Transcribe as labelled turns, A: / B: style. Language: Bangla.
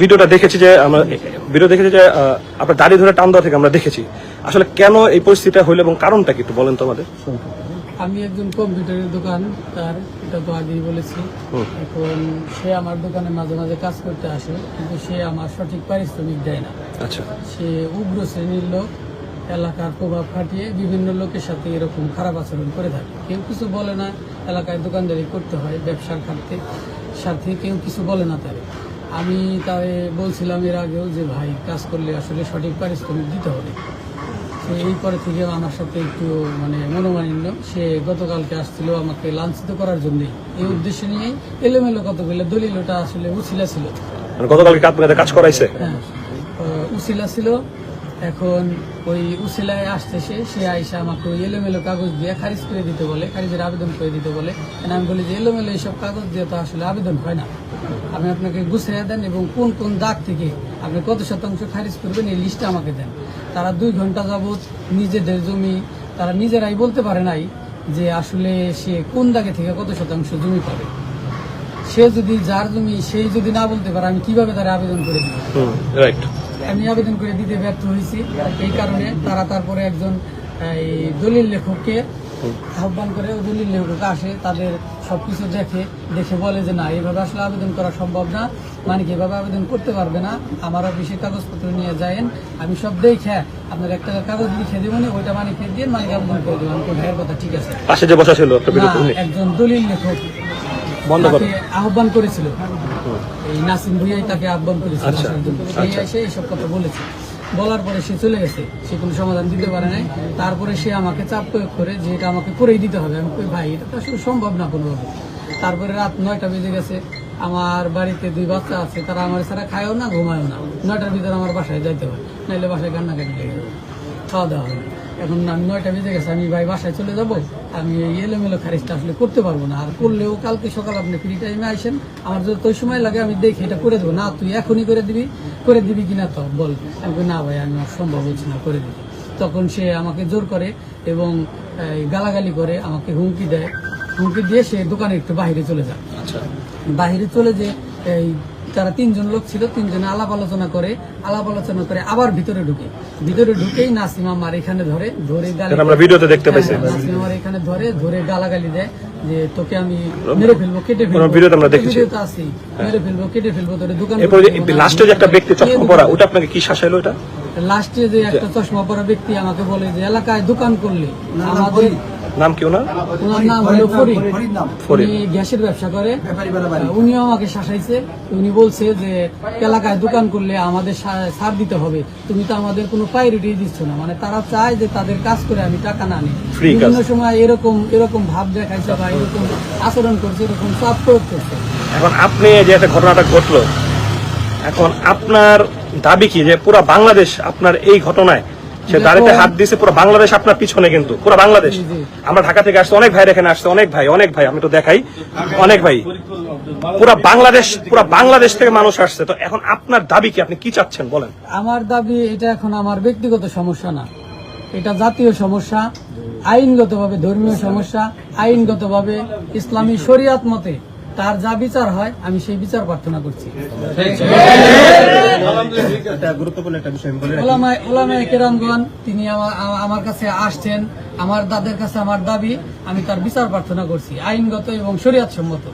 A: ভিডিওটা দেখেছি যে আমরা ভিডিও দেখেছি যে আপনার দাড়ি ধরে টান দেওয়া থেকে আমরা দেখেছি। আসলে কেন এই পরিস্থিতিটা হইল এবং কারণটা কি একটু বলেন তো আমাদের?
B: আমি একজন কম্পিউটারের দোকান তার এটা তো আগেই বলেছি। এখন সে আমার দোকানে মাঝে মাঝে কাজ করতে আসে কিন্তু সে আমার সঠিক পারিশ্রমিক দেয় না।
A: আচ্ছা।
B: সে উগ্র শ্রেণির লোক এলাকার প্রভাব খাটিয়ে বিভিন্ন লোকের সাথে এরকম খারাপ আচরণ করে থাকে। কেউ কিছু বলে না এলাকায় দোকানদারি করতে হয় ব্যবসার খাতে সাথে কেউ কিছু বলে না তারে। আমি তাই বলছিলাম এর আগেও যে ভাই কাজ করলে আসলে সঠিক পারিশ্রমিক দিতে হবে। তো এই পরে থেকে আমার সাথে একটু মানে মনোমালিন্য। সে গতকালকে আসছিল আমাকে লাঞ্ছিত করার জন্য। এই উদ্দেশ্য নিয়ে এলোমেলো কতগুলো দলিল ওটা আসলে উছিলা ছিল।
A: মানে গতকালকে কাজ করাইছে?
B: হ্যাঁ উছিলা ছিল। এখন ওই উছিলায় আসতেছে সে আইসা আমাকে ওই এলোমেলো কাগজ দিয়ে খারিজ করে দিতে বলে, খারিজের আবেদন করে দিতে বলে। আমি বলি যে এলোমেলো এইসব কাগজ দিয়ে তো আসলে আবেদন হয় না। আপনি আপনাকে গুছিয়ে দেন এবং কোন কোন দাগ থেকে আপনি কত শতাংশ খারিজ করবেন এই লিস্টটা আমাকে দেন। তারা দুই ঘণ্টা যাবৎ নিজেদের জমি, তারা নিজেরাই বলতে পারে নাই যে আসলে সে কোন দাগে থেকে কত শতাংশ জমি পাবে। সে যদি, যার জমি সেই যদি না বলতে পারে, আমি কীভাবে তারা আবেদন করে দিব?
A: রাইট
B: আমি আবেদন করে দিতে ব্যর্থ হয়েছি। এই কারণে তারা তারপরে একজন এই দলিল লেখককে আহ্বান করে দলিল লেখক আসে তাদের সবকিছু দেখে দেখে বলে যে না এইভাবে আসলে আবেদন করা সম্ভব না। মানিক এভাবে আবেদন করতে পারবে না। আমার অফিসে কাগজপত্র নিয়ে যায়েন। আমি সব দেখে আপনার একটা কাগজ লিখে দেবো না ওইটা মানিকে দিয়ে মানিক আবেদন করে দেবো। আমি ভাইয়ের কথা ঠিক আছে। একজন দলিল লেখক আহ্বান করেছিল। এই নাসিম ভুইয়াই তাকে আহ্বান করেছিল
A: আচ্ছা,
B: এসে এইসব কথা বলেছে। বলার পরে সে চলে গেছে সে কোনো সমাধান দিতে পারে নাই। তারপরে সে আমাকে চাপ প্রয়োগ করে যে এটা আমাকে করেই দিতে হবে। আমি কই ভাই এটা তো আসলে সম্ভব না কোনোভাবে। তারপরে রাত নয়টা বেজে গেছে। আমার বাড়িতে দুই বাচ্চা আছে তারা আমার ছাড়া খায়ও না ঘুমায়ও না। নয়টার ভিতরে আমার বাসায় যাইতে হয় নাইলে বাসায় কান্নাকাটি লেগে যাবে খাওয়া দাওয়া হবে। এখন আমি নয়টা বেজে গেছে আমি ভাই বাসায় চলে যাব। আমি এই এলোমেলো খারিজটা আসলে করতে পারব না। আর করলেও কালকে সকাল আপনি ফ্রি টাইমে আসেন আমার যত সময় লাগে আমি দেখি এটা করে দেবো। না তুই এখনই করে দিবি। করে দিবি কিনা তো বল। আমি না ভাই আমি আর সম্ভব হচ্ছে না করে দিবি। তখন সে আমাকে জোর করে এবং গালাগালি করে আমাকে হুমকি দেয়। হুমকি দিয়ে সে দোকানে একটু বাইরে চলে যায়।
A: আচ্ছা।
B: বাইরে চলে যে এই তারা তিনজন লোক ছিল তিনজনে আলাপ আলোচনা করে আলাপ আলোচনা করে আবার ভিতরে ঢুকে। ভিতরে ঢুকেই নাসিম আমার এখানে ধরে ধরে
A: আমরা ভিডিওতে দেখতে পাইছি।
B: হ্যাঁ, নাসিম আমার এখানে ধরে ধরে গালাগালি দেয় যে তোকে আমি মেরে ফেলব কেটে ফেলব।
A: ওনার ভিডিওতে আমরা দেখেছি।
B: ভিডিওতে আছি মেরে ফেলব কেটে ফেলব তোর দোকান
A: এরপরে লাস্টে যে একটা ব্যক্তি চশমা পরা ওটা আপনাকে কি শাসাইলো এটা?
B: লাস্টে যে একটা চশমা পরা ব্যক্তি আমাকে বলে যে এলাকায় দোকান করলে আমাদের
A: নাম কি ওনার?
B: ওনার নাম হলো ফরিদ
A: ফরিদ।
B: উনি গ্যাসের ব্যবসা করে। উনিও আমাকে শাসাইছে। উনি বলছে যে এলাকায় দোকান করলে আমাদের ছাড় দিতে হবে। তুমি তো আমাদের কোনো প্রায়োরিটি দিচ্ছ না। মানে তারা চায় যে তাদের কাজ করে আমি টাকা না নিই। বিভিন্ন সময় এরকম এরকম ভাব দেখাইছে বা এরকম আচরণ করছে এরকম চাপ প্রয়োগ করছে।
A: এখন আপনি যে একটা ঘটনাটা ঘটলো এখন আপনার দাবি কি যে পুরো বাংলাদেশ আপনার এই ঘটনায় সে দাঁড়িতে হাত দিয়েছে পুরো বাংলাদেশ আপনার পিছনে কিন্তু পুরো বাংলাদেশ। আমরা ঢাকা থেকে আসছে অনেক ভাই এখানে আসছে অনেক ভাই অনেক ভাই আমি তো দেখাই। অনেক ভাই। পুরো বাংলাদেশ পুরো বাংলাদেশ থেকে মানুষ আসছে। তো এখন আপনার দাবি কি? আপনি কি চাচ্ছেন? বলেন।
B: আমার দাবি এটা এখন আমার ব্যক্তিগত সমস্যা না। এটা জাতীয় সমস্যা আইনগতভাবে ধর্মীয় সমস্যা আইনগতভাবে ইসলামী শরিয়াত মতে। তার যা বিচার হয় আমি সেই বিচার প্রার্থনা করছি।
C: একটা গুরুত্বপূর্ণ একটা বিষয় আমি বলে রাখি।
B: ওলামায়ে- ওলামায়ে কেরামগণ তিনি আমা- আমা- আমার কাছে আসছেন আমার দাদের কাছে আমার দাবি আমি তার বিচার প্রার্থনা করছি আইনগত এবং শরিয়াত সম্মত